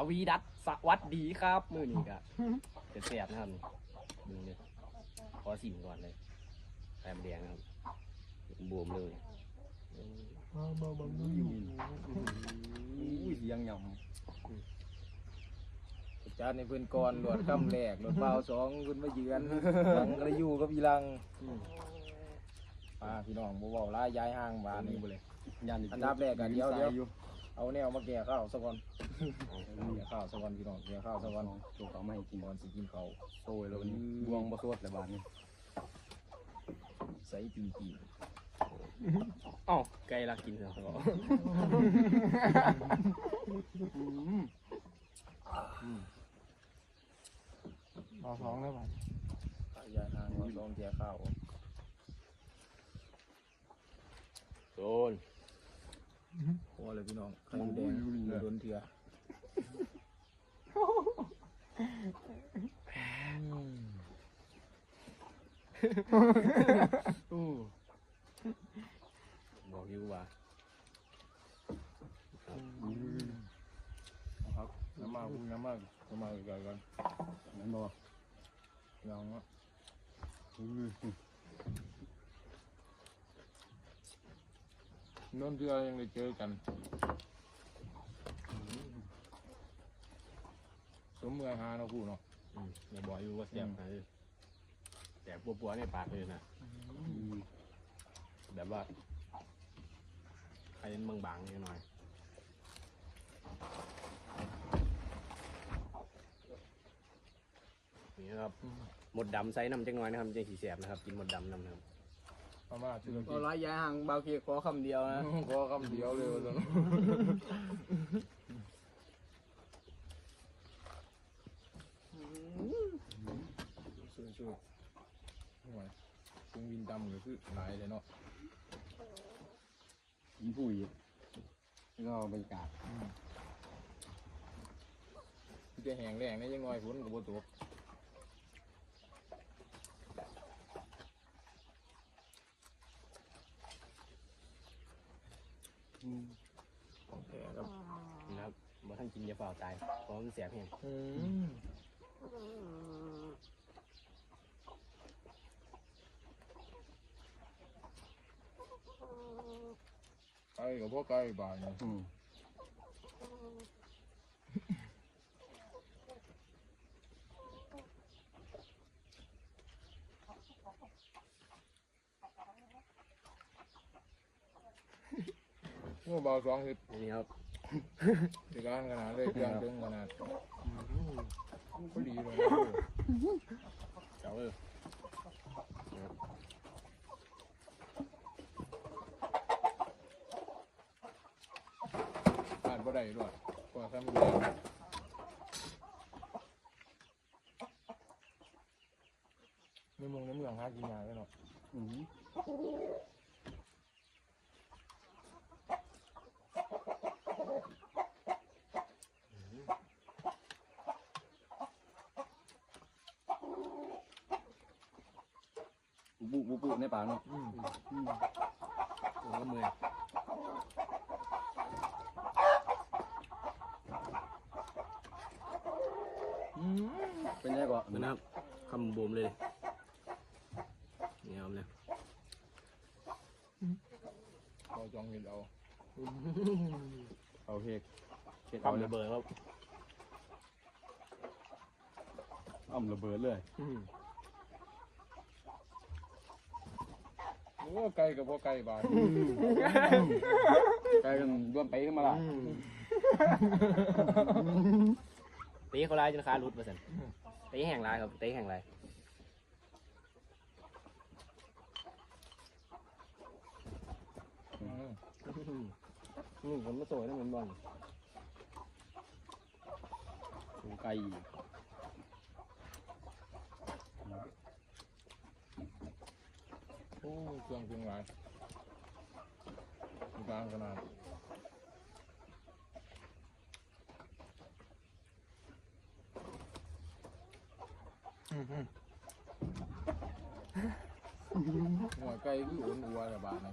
สวีดัสสวัสดีครับมือนี้ก็จะแสบนะครับนี่ดูเลยขอสิมก่อนเลยแต้มแดงนะครับบวมเลยอุ้ยเสียงหย่ำจานในเพื่อนก่อนหลวดคำแรกหลวดเบาสองขึ้นมาเยือนหลังกระยูกับอีลังมาพี่น้องบ่เว้าลายย้ายห้างบานนี่บ่เลยยันอันดับแรกอะเดี๋ยวเดี๋ยวเอาแนวมาแก่ข้าวสักก่อน แก่ข้าวสักก่อนพี่น้องแก่ข้าวสักก่อนตัวเขาไม่ให้กินก่อนสิกินข้าวโซ่แล้วนี่บวงบะสวดแต่บานนี้ใส่ปีกีเอ้าไก่ลักกินเหรอเอาสองแล้วบาดย้ายห้างว่าสองแก่ข้าวโดนพอเลยพี่น้องไข่แดงโดนเถื่อ บอกอยู่ว่าครับน้ำมาพูน้ำมาน้ำมาอีกแล้วกันนั่นบอกยังอะนนเถื่อยังได้เจอกัน สมเมื่อหาเนาะคู่เนาะอืมอย่าบอกอยู่ว่าแสบนะแสบปัวๆในปากเลยนะแบบว่าใครเป็นบางบางนิดหน่อยนี่ครับหมดดำใส่น้ำจังน้อยนะครับจังสีแสบนะครับกินหมดดำน้ำนะครับเอามาซื้อก็ร้อยย้ายห่างเบาเคียขอคำเดียวนะขอคำเดียวเลยว่าซั่น ช่วยช่วยห่วยซึ่งวินดำก็คือหลายเลยเนาะกินผู้อีกแล้วก็บรรยากาศมันจะแห้งแรงนี่ยังน้อยฝนกับโบตกแต่ก็นะครับบ่ท่านกินอยาเปล่าตายเพราะมันแสบแห้ง ไก่กับพวกไก่บานนี่อืมงัวเบาสองสิบอันนี้ครับสิการขนาดเลยเครื่องดึงขนาดพอดีเลยเจ้าเออ ผ่านบ่ ได้ด้วยกว่าทำเลยไม่มองน้ำเหลืองหากินยากเลยเนาะอืมบุบุบุในปากเนาะอืมผมก็มือ เป็นไงก่อนเหมือนนะครับคำบูมเลยนี่ครับเนี่ยเราจองเห็นเอาเอาเค้กเค้กเอาคำเลระยเบิดครับอ้ำระเบิดเลยโอ้ไก่กับพวกไก่บานกลายเป็นด้วนไปขึ้นมาละ ตีเขาลายจนขาหลุดมาสันตีแห่งลายครับตีแห่งลายอืมอืมผมมาโตยนั่นเหมือนบอลถูไก่โอ้เครื่องเครื่องหลายกลางขนาด หัวไก่ก็อยู่บนอัวแต่บาทนะ